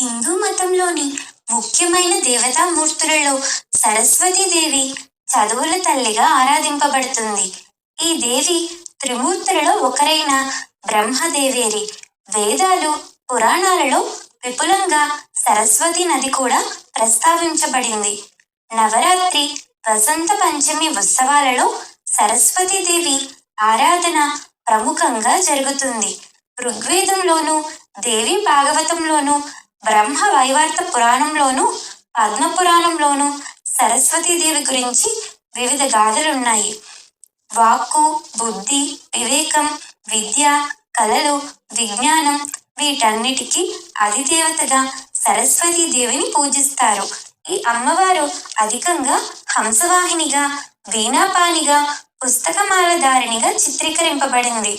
హిందూ మతంలోని ముఖ్యమైన దేవతామూర్తులలో సరస్వతీదేవి చదువుల తల్లిగా ఆరాధింపబడుతుంది. ఈ దేవి త్రిమూర్తులలో ఒకరైన బ్రహ్మదేవేరి. వేదాలు పురాణాలలో విపులంగా సరస్వతి నది కూడా ప్రస్తావించబడింది. నవరాత్రి వసంత పంచమి ఉత్సవాలలో సరస్వతీదేవి ఆరాధన ప్రముఖంగా జరుగుతుంది. ఋగ్వేదంలోను దేవి భాగవతంలోను బ్రహ్మ వైవర్త పురాణంలోను పద్మ పురాణంలోను సరస్వతీదేవి గురించి వివిధ గాథలున్నాయి వాక్కు బుద్ధి వివేకం విద్య కళలు విజ్ఞానం వీటన్నిటికీ అధిదేవతగా సరస్వతీ దేవిని పూజిస్తారు. ఈ అమ్మవారు అధికంగా హంసవాహినిగా వీణాపానిగా పుస్తకమాలధారిణిగా చిత్రీకరింపబడింది.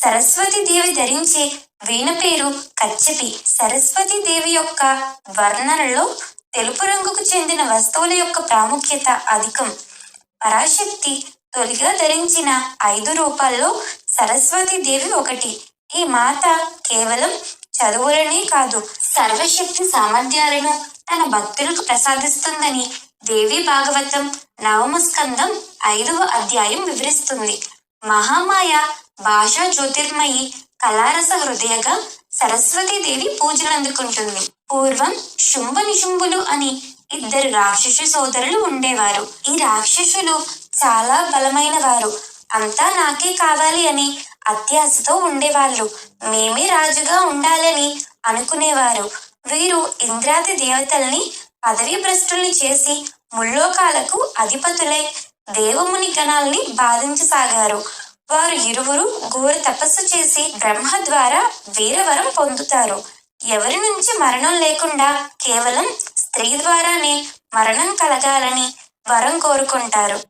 సరస్వతి దేవి ధరించే వీణ పేరు కచ్చపి. సరస్వతి దేవి యొక్క వర్ణనలో తెలుపు రంగుకు చెందిన వస్తువుల యొక్క ప్రాముఖ్యత అధికం. పరాశక్తి తొలిగా ధరించిన ఐదు రూపాల్లో సరస్వతి దేవి ఒకటి. ఈ మాత కేవలం చదువులనే కాదు సర్వశక్తి సామర్థ్యాలను తన భక్తులకు ప్రసాదిస్తుందని దేవి భాగవతం నవమస్కందం ఐదవ అధ్యాయం వివరిస్తుంది. మహామాయ భాషా జ్యోతిర్మయి కళారస హృదయగా సరస్వతీదేవి దేవి పూజలు అందుకుంటుంది. పూర్వం శుంభ నిశుంభులు అని ఇద్దరు రాక్షసు సోదరులు ఉండేవారు. ఈ రాక్షసులు చాలా బలమైన వారు అంతా నాకే కావాలి అని అత్యాశతో ఉండేవాళ్ళు. మేమే రాజుగా ఉండాలని అనుకునేవారు. వీరు ఇంద్రాది దేవతల్ని పదవీ భ్రష్టుల్ని చేసి ముల్లోకాలకు అధిపతులై దేవముని గణాల్ని బాధించసాగారు. వారు ఇరువురు ఘోర తపస్సు చేసి బ్రహ్మ ద్వారా వీరవరం పొందుతారు. ఎవరి నుంచి మరణం లేకుండా కేవలం స్త్రీ ద్వారానే మరణం కలగాలని వరం కోరుకుంటారు.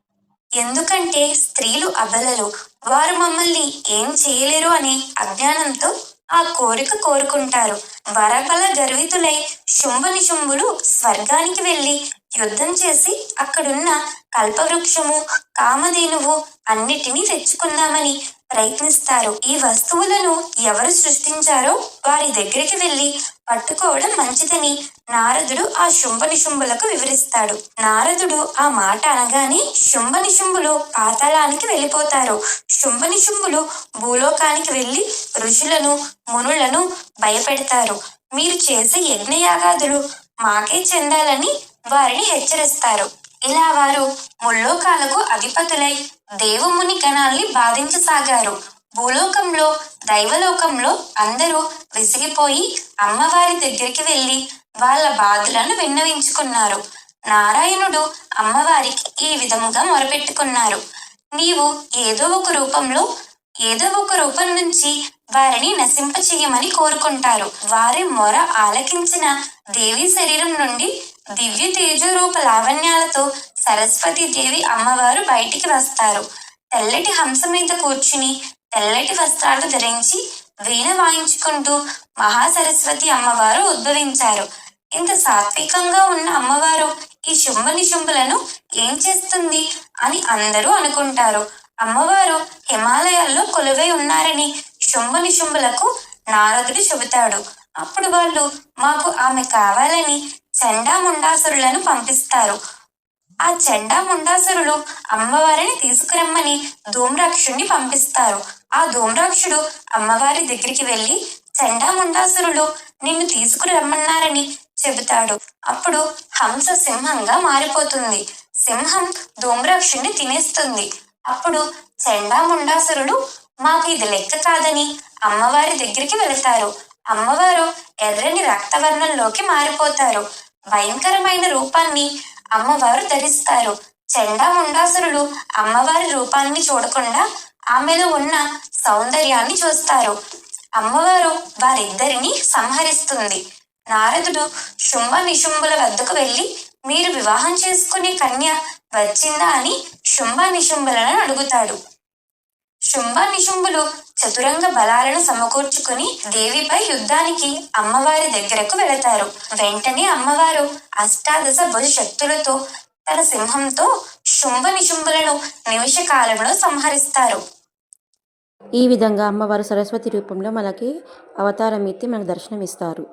ఎందుకంటే స్త్రీలు అబలలు వారు మమ్మల్ని ఏం చేయలేరు అనే అజ్ఞానంతో ఆ కోరిక కోరుకుంటారు. వరబల గర్వితులై శుంభని శుంభులు స్వర్గానికి వెళ్ళి యుద్ధం చేసి అక్కడున్న కల్పవృక్షము కామధేనువు అన్నిటినీ తెచ్చుకుందామని ప్రయత్నిస్తారు. ఈ వస్తువులను ఎవరు సృష్టించారో వారి దగ్గరికి వెళ్ళి పట్టుకోవడం మంచిదని నారదుడు ఆ శుంభ నిశుంభులకు వివరిస్తాడు. నారదుడు ఆ మాట అనగానే శుంభ నిశుంభులు పాతాళానికి వెళ్ళిపోతారు. శుంభ నిశుంభులు భూలోకానికి వెళ్ళి ఋషులను మునులను భయపెడతారు. మీరు చేసే యజ్ఞయాగాదులు మాకే చెందాలని వారిని హెచ్చరిస్తారు. ఇలా వారు ముల్లోకాలకు అధిపతులై దేవముని గణాల్ని బాధించసాగారు. భూలోకంలో దైవలోకంలో అందరూ విసిగిపోయి అమ్మవారి దగ్గరికి వెళ్ళి వాళ్ళ బాధలను విన్నవించుకున్నారు. నారాయణుడు అమ్మవారికి ఈ విధముగా మొరపెట్టుకున్నారు. నీవు ఏదో ఒక రూపంలో ఏదో ఒక రూపం నుంచి వారిని నశింపచేయమని కోరుకుంటారు. వారి మొర ఆలకించిన దేవి శరీరం నుండి దివ్య తేజరూప లావణ్యాలతో సరస్వతి దేవి అమ్మవారు బయటికి వస్తారు. తెల్లటి హంస మీద కూర్చుని తెల్లటి వస్త్రాలు ధరించి వీణ వాయించుకుంటూ మహాసరస్వతి అమ్మవారు ఉద్భవించారు. ఇంత సాత్వికంగా ఉన్న అమ్మవారు ఈ శుంభ నిశుంభులను ఏం చేస్తుంది అని అందరూ అనుకుంటారు. అమ్మవారు హిమాలయాల్లో కొలువై ఉన్నారని శుంభ నిశుంభులకు నారదుడు చెబుతాడు. అప్పుడు వాళ్ళు మాకు ఆమె కావాలని చండాముండాసురులను పంపిస్తారు. ఆ చండాముండాసురులు అమ్మవారిని తీసుకురమ్మని ధూమ్రాక్షుణ్ణి పంపిస్తారు. ఆ ధూమ్రాక్షుడు అమ్మవారి దగ్గరికి వెళ్ళి చండాముండాసురులు నిన్ను తీసుకురమ్మన్నారని చెబుతాడు. అప్పుడు హంస సింహంగా మారిపోతుంది. సింహం ధూమ్రాక్షుణ్ణి తినేస్తుంది. అప్పుడు చండాముండాసురుడు మాకు ఇది లెక్క కాదని అమ్మవారి దగ్గరికి వెళతారు. అమ్మవారు ఎర్రని రక్తవర్ణంలోకి మారిపోతారు. భయంకరమైన రూపాన్ని అమ్మవారు ధరిస్తారు. చెండా చండాముండాసురులు అమ్మవారి రూపాన్ని చూడకుండా ఆమెలో ఉన్న సౌందర్యాన్ని చూస్తారు. అమ్మవారు వారిద్దరిని సంహరిస్తుంది. నారదుడు శుంభ నిశుంభుల వద్దకు వెళ్ళి మీరు వివాహం చేసుకునే కన్య వచ్చిందా? అని శుంభ నిశుంభులను అడుగుతాడు. శుంభ నిశుంభులు చతురంగ బలాలను సమకూర్చుకుని దేవిపై యుద్ధానికి అమ్మవారి దగ్గరకు వెళతారు. వెంటనే అమ్మవారు అష్టాదశ భుజ శక్తులతో తన సింహంతో శుంభ నిశుంభులను నిమిష కాలంలో సంహరిస్తారు. ఈ విధంగా అమ్మవారు సరస్వతి రూపంలో మనకి అవతారం ఎత్తి మనకు దర్శనం ఇస్తారు